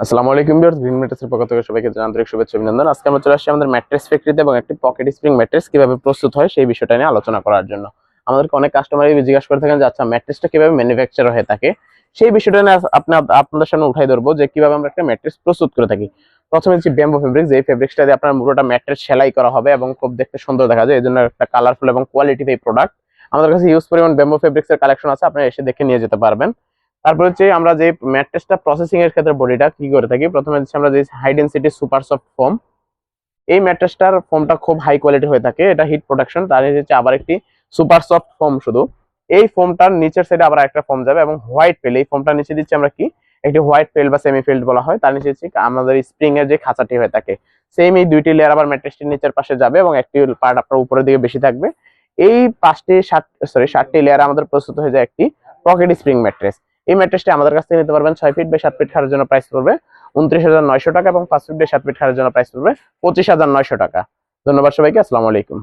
আসসালামু আলাইকুম viewers green ম্যাট্রেসের পক্ষ থেকে সবাইকে আন্তরিক শুভেচ্ছা অভিনন্দন। আজকে আমরা চলে আসছি আমাদের ম্যাট্রেস ফ্যাক্টরিতে এবং একটি পকেট স্প্রিং ম্যাট্রেস কীভাবে প্রস্তুত হয় সেই বিষয়টা নিয়ে আলোচনা করার জন্য। আমাদেরকে অনেক কাস্টমারই জিজ্ঞাসা করে থাকেন যে আচ্ছা ম্যাট্রেসটা কীভাবে ম্যানুফ্যাকচার হয়ে থাকে? সেই বিষয়টা নিয়ে আপনি আপনাদের সামনে উঠাই ধরবো যে, কীভাবে আমরা একটা ম্যাট্রেস প্রস্তুত করে থাকি। প্রথমে হচ্ছে ব্যাম্বো ফেব্রিক্স এই ফেব্রিক্সটা দিয়ে আপনার পুরোটা ম্যাট্রেস সেলাই করা হবে এবং খুব দেখতে সুন্দর দেখা যায়। এই জন্য একটা কালারফুল এবং কোয়ালিটি এই প্রোডাক্ট আমাদের কাছে ইউজ পরিমাণ ব্যাম্বো ফেব্রিক্স এর কালেকশন আছে। আপনারা এসে দেখে নিয়ে যেতে পারবেন। তারপর হচ্ছে আমরা যে ম্যাট্রেসটা প্রসেসিং এর ক্ষেত্রে বডিটা কি করে থাকি? প্রথমে হচ্ছে আমরা যে high density super soft foam এই ম্যাট্রেসটার ফোমটা খুব হাই কোয়ালিটি হয়ে থাকে, এটা হিট প্রোটেকশন তার হচ্ছে আবার একটি সুপার সফট ফোম শুধু। এই ফোমটার নিচের সাইডে আবার একটা ফোম যাবে এবং হোয়াইট পেল এই ফোমটার নিচে দিচ্ছি আমরা কি? একটি হোয়াইট পেল বা সেমি ফিল্ড বলা হয়, তার নিচে হচ্ছে আমাদের স্প্রিং এর যে খাঁচাটি হয়ে থাকে। সেম এই দুইটি লেয়ার আবার ম্যাট্রেসটির নিচের পাশে যাবে এবং একটি পার্ট আপনার উপরের দিকে বেশি থাকবে। এই পাঁচটি, সাত সরি সাতটি লেয়ার আমাদের প্রস্তুত হয়ে যায় একটি পকেট স্প্রিং ম্যাট্রেস এই ম্যাট্রেসটি আমাদের কাছ থেকে নিতে পারবেন ছয় ফিট বা সাত ফিট খারের জন্য প্রাইস পড়বে। উনত্রিশ হাজার নয়শো টাকা এবং পাঁচ ফিট বা সাত ফিট খারের জন্য প্রাইস পড়বে পঁচিশ হাজার নয়শো টাকা। ধন্যবাদ সবাইকে, আসসালামু আলাইকুম।